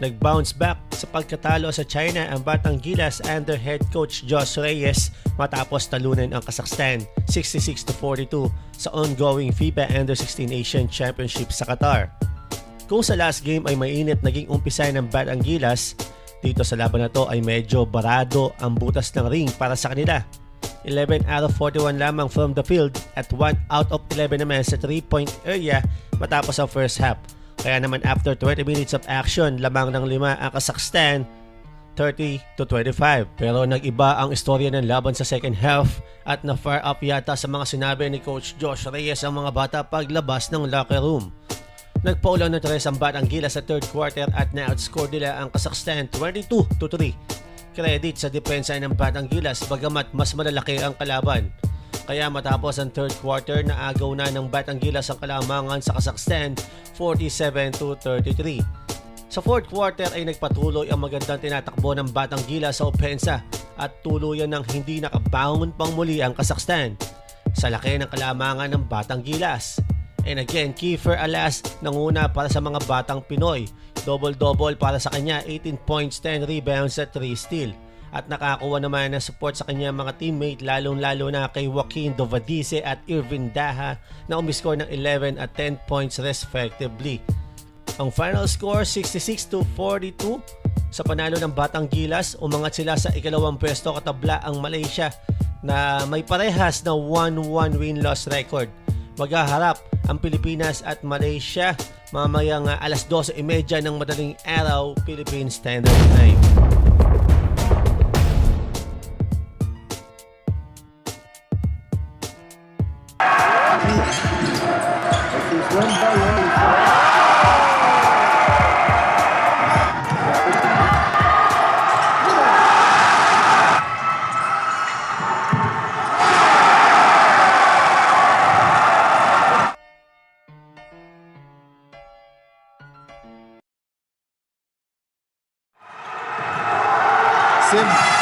Nag-bounce back sa pagkatalo sa China ang Batang Gilas under head coach Josh Reyes matapos talunan ang Kazakhstan 66-42 sa ongoing FIBA Under-16 Asian Championship sa Qatar. Kung sa last game ay mainit naging umpisa ng Batang Gilas, dito sa laban na to ay medyo barado ang butas ng ring para sa kanila. 11 out of 41 lamang from the field at 1 out of 11 naman sa 3-point area matapos ang first half. Kaya naman after 20 minutes of action, lamang ng lima ang Kazakhstan 30 to 25. Pero nag-iba ang istorya ng laban sa second half at na-fire up yata sa mga sinabi ni Coach Josh Reyes ang mga bata paglabas ng locker room. Nagpaulaw ng tres ang Batang Gilas sa third quarter at na-outscore nila ang Kazakhstan 22 to 3. Credit sa depensa ng Batang Gilas bagamat mas malalaki ang kalaban. Kaya matapos ang third quarter na agaw na ng Batang Gilas ang kalamangan sa Kazakhstan 47 to 33. Sa fourth quarter ay nagpatuloy ang magandang tinatakbo ng Batang Gilas sa opensa at tuluyan ng hindi nakabangon pang muli ang Kazakhstan. Sa laki ng kalamangan ng Batang Gilas. And again, Kiefer Alas nanguna para sa mga batang Pinoy. Double-double para sa kanya, 18 points, 10 rebounds at 3 steal. At nakakuha naman ng support sa kanya mga teammate lalong-lalo na kay Joaquin Dovadice at Irvin Daha na umiscore ng 11 at 10 points respectively. Ang final score 66 to 42 sa panalo ng Batang Gilas, umangat sila sa ikalawang pwesto katabla ang Malaysia na may parehas na 1-1 win-loss record. Maghaharap ang Pilipinas at Malaysia mamayang ah, alas 12.30 ng madaling araw Philippine Standard Time. você.